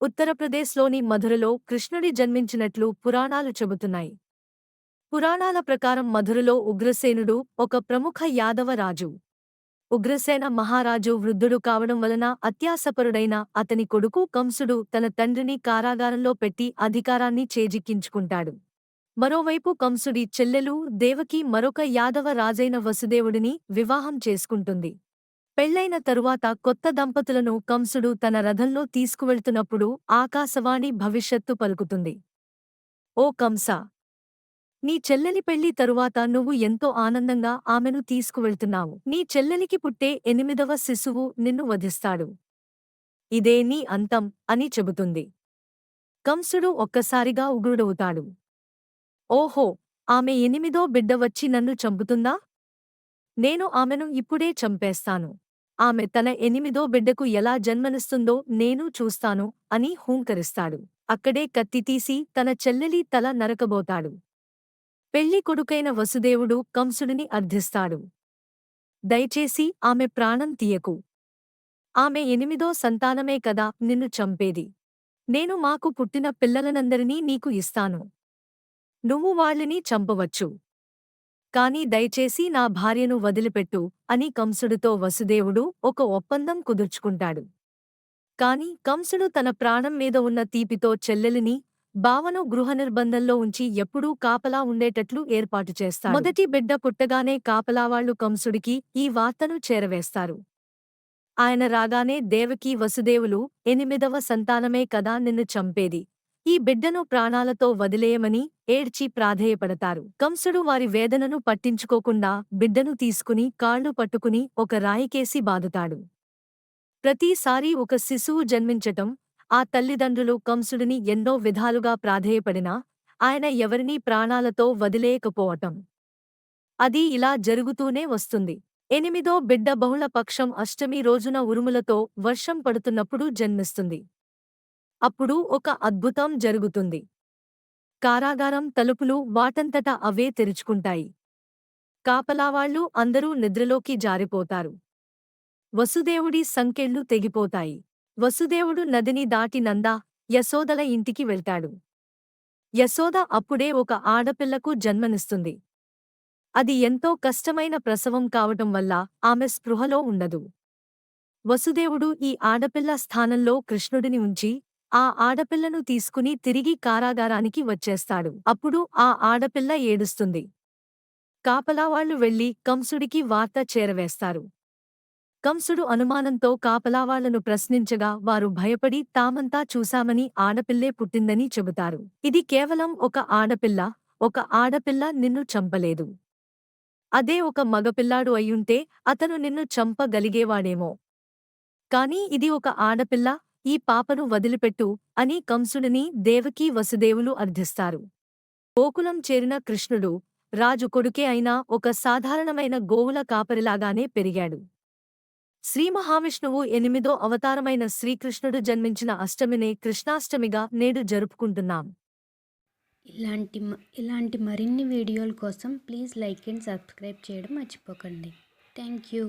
ఉత్తరప్రదేశ్లోని మధురలో కృష్ణుడి జన్మించినట్లు పురాణాలు చెబుతున్నాయి. పురాణాల ప్రకారం మధురలో ఉగ్రసేనుడు ఒక ప్రముఖ యాదవ రాజు. ఉగ్రసేన మహారాజు వృద్ధుడు కావడం వలన అత్యాసపరుడైన అతని కొడుకు కంసుడు తన తండ్రిని కారాగారంలో పెట్టి అధికారాన్ని చేజిక్కించుకుంటాడు. మరోవైపు కంసుడి చెల్లెలు దేవకి మరొక యాదవ రాజైన వసుదేవుడిని వివాహం చేసుకుంటుంది. పెళ్ళైన తరువాత కొత్త దంపతులను కంసుడు తన రథంలో తీసుకువెళ్తున్నప్పుడు ఆకాశవాణి భవిష్యత్తు పలుకుతుంది. ఓ కంస! నీ చెల్లెలి పెళ్ళి తరువాత నువ్వు ఎంతో ఆనందంగా ఆమెను తీసుకువెళ్తున్నావు. నీ చెల్లెలికి పుట్టే ఎనిమిదవ శిశువు నిన్ను వధిస్తాడు. ఇదే నీ అంతం అని చెబుతుంది. కంసుడు ఒక్కసారిగా ఉగ్రుడవుతాడు. ఓహో! ఆమె ఎనిమిదో బిడ్డ వచ్చి నన్ను చంపుతుందా? నేను ఆమెను ఇప్పుడే చంపేస్తాను. ఆమె తన ఎనిమిదో బిడ్డకు ఎలా జన్మనిస్తుందో నేను చూస్తాను అని హూంకరిస్తాడు. అక్కడే కత్తి తీసి తన చెల్లెలి తల నరకబోతాడు. పెళ్ళి కొడుకైన వసుదేవుడు కంసుడిని అర్థిస్తాడు. దయచేసి ఆమె ప్రాణం తీయకు. ఆమె ఎనిమిదో సంతానమే కదా నిన్ను చంపేది. నేను మాకు పుట్టిన పిల్లలనందరినీ నీకు ఇస్తాను. నువ్వు వాళ్ళని చంపవచ్చు. కాని దయచేసి నా భార్యను వదిలిపెట్టు అని కంసుడితో వసుదేవుడు ఒక ఒప్పందం కుదుర్చుకుంటాడు. కాని కంసుడు తన ప్రాణం మీద ఉన్న తీపితో చెల్లెలిని బావను గృహ నిర్బంధంలో ఉంచి ఎప్పుడూ కాపలా ఉండేటట్లు ఏర్పాటు చేస్తారు మొదటి బిడ్డ పుట్టగానే కాపలావాళ్ళు కంసుడికి ఈ వార్తను చేరవేస్తారు. ఆయన రాగానే దేవకీ వసుదేవులు ఎనిమిదవ సంతానమే కదా నిన్ను చంపేది. ఈ బిడ్డను ప్రాణాలతో వదిలేయమని ఏడ్చి ప్రాధేయపడతారు. కంసుడు వారి వేదనను పట్టించుకోకుండా బిడ్డను తీసుకుని కాళ్ళు పట్టుకుని ఒక రాయికేసి బాదుతాడు. ప్రతిసారీ ఒక శిశువు జన్మించటం ఆ తల్లిదండ్రులు కంసుడిని ఎన్నో విధాలుగా ప్రాధేయపడినా ఆయన ఎవరినీ ప్రాణాలతో వదిలేయకపోవటం. అది ఇలా జరుగుతూనే వస్తుంది. ఎనిమిదో బిడ్డ బహుళపక్షం అష్టమి రోజున ఉరుములతో వర్షం పడుతున్నప్పుడు జన్మిస్తుంది. అప్పుడు ఒక అద్భుతం జరుగుతుంది. కారాగారం తలుపులు వాటంతట అవే తెరుచుకుంటాయి. కాపలావాళ్ళు అందరూ నిద్రలోకి జారిపోతారు. వసుదేవుడి సంకెళ్ళు తెగిపోతాయి. వసుదేవుడు నదిని దాటి నందా యశోదల ఇంటికి వెళ్తాడు. యశోద అప్పుడే ఒక ఆడపిల్లకు జన్మనిస్తుంది. అది ఎంతో కష్టమైన ప్రసవం కావటం వల్ల ఆమె స్పృహలో ఉండదు. వసుదేవుడు ఈ ఆడపిల్ల స్థానంలో కృష్ణుడిని ఉంచి ఆ ఆడపిల్లను తీసుకుని తిరిగి కారాగారానికి వచ్చేస్తాడు. అప్పుడు ఆ ఆడపిల్ల ఏడుస్తుంది. కాపలావాళ్ళు వెళ్ళి కంసుడికి వార్త చేరవేస్తారు. కంసుడు అనుమానంతో కాపలావాళ్ళను ప్రశ్నించగా వారు భయపడి తామంతా చూశామని ఆడపిల్లే పుట్టిందని చెబుతారు. ఇది కేవలం ఒక ఆడపిల్ల ఒక ఆడపిల్ల నిన్ను చంపలేదు. అదే ఒక మగపిల్లాడు అయ్యుంటే అతను నిన్ను చంపగలిగేవాడేమో. కాని ఇది ఒక ఆడపిల్ల ఈ పాపను వదిలిపెట్టు అని కంసుడిని దేవకీ వసుదేవులు అర్థిస్తారు. గోకులం చేరిన కృష్ణుడు రాజు కొడుకే అయినా ఒక సాధారణమైన గోవుల కాపరిలాగానే పెరిగాడు. శ్రీ మహావిష్ణువు ఎనిమిదో అవతారమైన శ్రీకృష్ణుడు జన్మించిన అష్టమినే కృష్ణాష్టమిగా నేడు జరుపుకుంటున్నాం. ఇలాంటి ఇలాంటి మరిన్ని వీడియోల కోసం ప్లీజ్ లైక్ అండ్ సబ్స్క్రైబ్ చేయడం మర్చిపోకండి. Thank you.